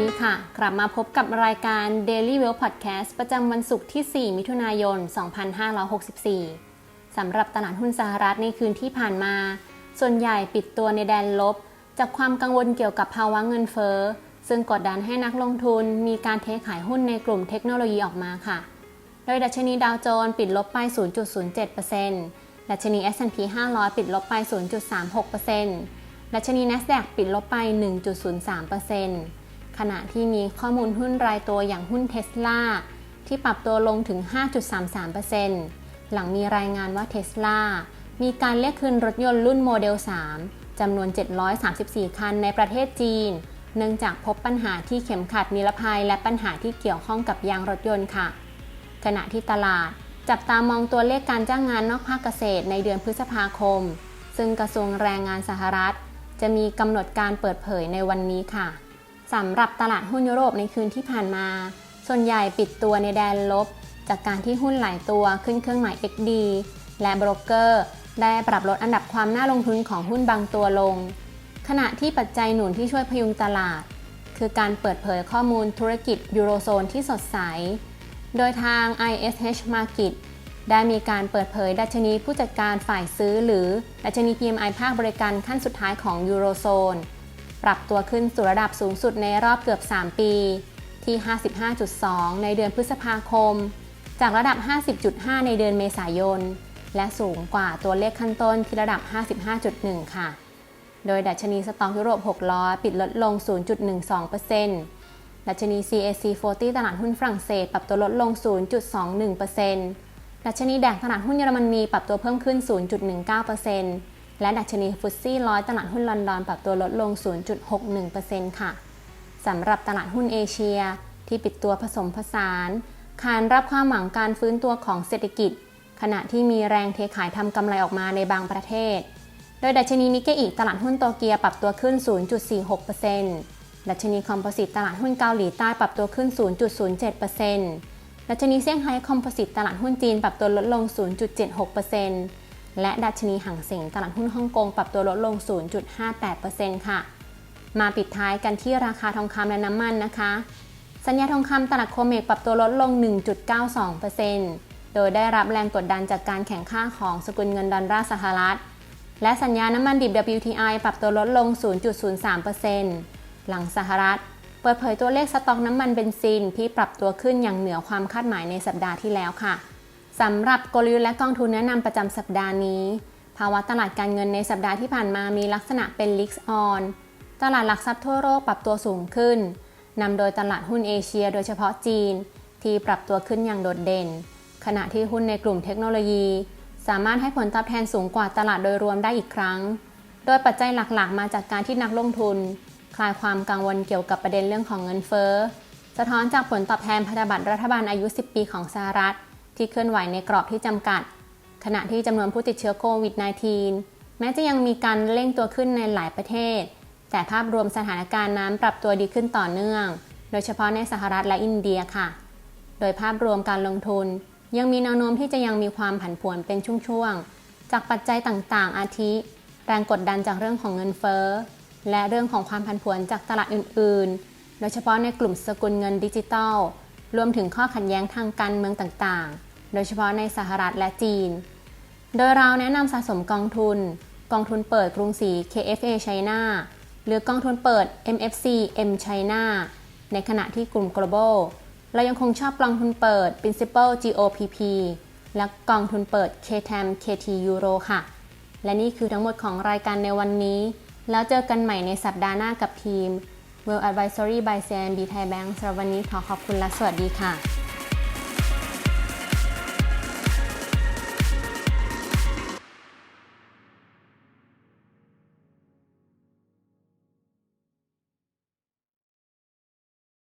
ดีค่ะ กลับมาพบกับรายการ Daily w e a lth Podcast ประจำวันศุกร์ที่ 4 มิถุนายน 2564 สำหรับตลาดหุ้นสหรัฐในคืนที่ผ่านมา ส่วนใหญ่ปิดตัวในแดนลบ จากความกังวลเกี่ยวกับภาวะเงินเฟ้อ ซึ่งกดดันให้นักลงทุนมีการเทขายหุ้นในกลุ่มเทคโนโลยีออกมาค่ะ โดยดัชนีดาวโจนส์ปิดลบไป 0.07%ดัชนี S&P 500 ปิดลบไป 0.36%ดัชนี NASDAQ ปิดลบไป 1.03% ขณะที่มีข้อมูลหุ้นรายตัวอย่างหุ้นเทสลาที่ปรับตัวลงถึง 5.33%หลังมีรายงานว่าเทสลามีการเรียกคืนรถยนต์รุ่นโมเดล 3 จำนวน 734 คันในประเทศจีน เนื่องจากพบปัญหาที่เข็มขัดนิรภัยและปัญหาที่เกี่ยวข้องกับยางรถยนต์ค่ะ ขณะที่ตลาด จับตามองตัวเลขการจ้างงานนอกภาคเกษตรในเดือนพฤษภาคม ซึ่งกระทรวงแรงงานสหรัฐ จะมีกำหนดการเปิดเผยในวันนี้ค่ะ สำหรับตลาดหุ้นยุโรปในคืนที่ผ่านมา ส่วนใหญ่ปิดตัวในแดนลบ จากการที่หุ้นหลายตัวขึ้นเครื่องหมาย XD และบรกเกอร์ ได้ปรับลดอันดับความน่าลงทุนของหุ้นบางตัวลง ขณะที่ปัจจัยหนุนที่ช่วยพยุงตลาด คือการเปิดเผยข้อมูลธุรกิจยูโรโซนที่สดใส โดยทาง ISH Market ได้มีการเปิดเผยดัชนีผู้จัดการฝ่ายซื้อหรือดัชนี PMI ภาคบริการขั้นสุดท้ายของยูโรโซน ปรับตัวขึ้นสู่ระดับสูงสุดในรอบเกือบ 3 ปี ที่ 55.2 ในเดือนพฤษภาคม จากระดับ 50.5 ในเดือนเมษายน และสูงกว่าตัวเลขขั้นต้นที่ระดับ 55.1 ค่ะ โดยดัชนีสต็อกยุโรป600ปิดลดลง 0.12%ดัชนี CAC 40 ตลาดหุ้นฝรั่งเศส ปรับตัวลดลง 0.21%ดัชนีแดกตลาดหุ้นเยอรมนีปรับตัวเพิ่มขึ้น 0.19% และดัชนีฟุตซี่ร้อยตลาดหุ้นลอนดอนปรับตัวลดลง 0.61%ค่ะสำหรับตลาดหุ้นเอเชีย ที่ปิดตัวผสมผสานขานรับความหวังการฟื้นตัวของเศรษฐกิจ ขณะที่มีแรงเทขายทำกำไรออกมาในบางประเทศ โดยดัชนีนิกเกอิตลาดหุ้นโตเกียวปรับตัวขึ้น 0.46%ดัชนีคอมโพสิตตลาดหุ้นเกาหลีใต้ปรับตัวขึ้น 0.07%ดัชนีเซี่ยงไฮ้คอมโพสิตตลาดหุ้นจีนปรับตัวลดลง 0.76% และดัชนีหังเส็งตลาดหุ้นฮ่องกงปรับตัวลดลง 0.58%ค่ะ มาปิดท้ายกันที่ราคาทองคำและน้ำมันนะคะ สัญญาทองคำตลาดโคเมกปรับตัวลดลง 1.92%โดยได้รับแรงกดดันจากการแข่งข้าของสกุลเงินดอลลาร์สหรัฐ และสัญญาน้ำมันดิบ WTI ปรับตัวลดลง 0.03%หลังสหรัฐ เปิดเผยตัวเลขสต็อกน้ำมันเบนซินที่ปรับตัวขึ้นอย่างเหนือความคาดหมายในสัปดาห์ที่แล้วค่ะ สำหรับกลยุทธ์และกองทุนแนะนำประจำสัปดาห์นี้ ภาวะตลาดการเงินในสัปดาห์ที่ผ่านมามีลักษณะเป็นลิกซ์ออน ตลาดหลักทรัพย์ทั่วโลกปรับตัวสูงขึ้นนำโดยตลาดหุ้นเอเชีย โดยเฉพาะจีน ที่ปรับตัวขึ้นอย่างโดดเด่น ขณะที่หุ้นในกลุ่มเทคโนโลยี สามารถให้ผลตอบแทนสูงกว่าตลาดโดยรวมได้อีกครั้ง โดยปัจจัยหลักๆ มาจากการที่นักลงทุน คลายความกังวลเกี่ยวกับประเด็นเรื่องของเงินเฟ้อ สะท้อนจากผลตอบแทนพันธบัตรรัฐบาลอายุ 10 ปีของสหรัฐ ที่เคลื่อนไหวในกรอบที่จำกัด ขณะที่จำนวนผู้ติดเชื้อโควิด -19 แม้จะยังมีการเร่งตัวขึ้นในหลายประเทศ แต่ภาพรวมสถานการณ์นั้นปรับตัวดีขึ้นต่อเนื่อง โดยเฉพาะในสหรัฐและอินเดียค่ะ โดยภาพรวมการลงทุน ยังมีแนวโน้มที่จะยังมีความผันผวนเป็นช่วงๆ จากปัจจัยต่างๆ อาทิ แรงกดดันจากเรื่องของเงินเฟ้อ และเรื่องของความผันผวนจากตลาดอื่นๆ โดยเฉพาะในกลุ่มสกุลเงินดิจิทัลรวมถึงข้อขัดแย้งทางการเมืองต่างๆ โดยเฉพาะในสหรัฐและจีน โดยเราแนะนำสะสมกองทุน กองทุนเปิดกรุงศรี KFA China หรือกองทุนเปิด MFC M China ในขณะที่กลุ่ม global เรายังคงชอบกองทุนเปิด Principal GOPP และกองทุนเปิด KTAM KT Euro ค่ะ และนี่คือทั้งหมดของรายการในวันนี้ แล้วเจอกันใหม่ในสัปดาห์หน้ากับทีม Well Advisory by CMB Thai Bank สำหรับวันนี้ขอขอบคุณและสวัสดีค่ะ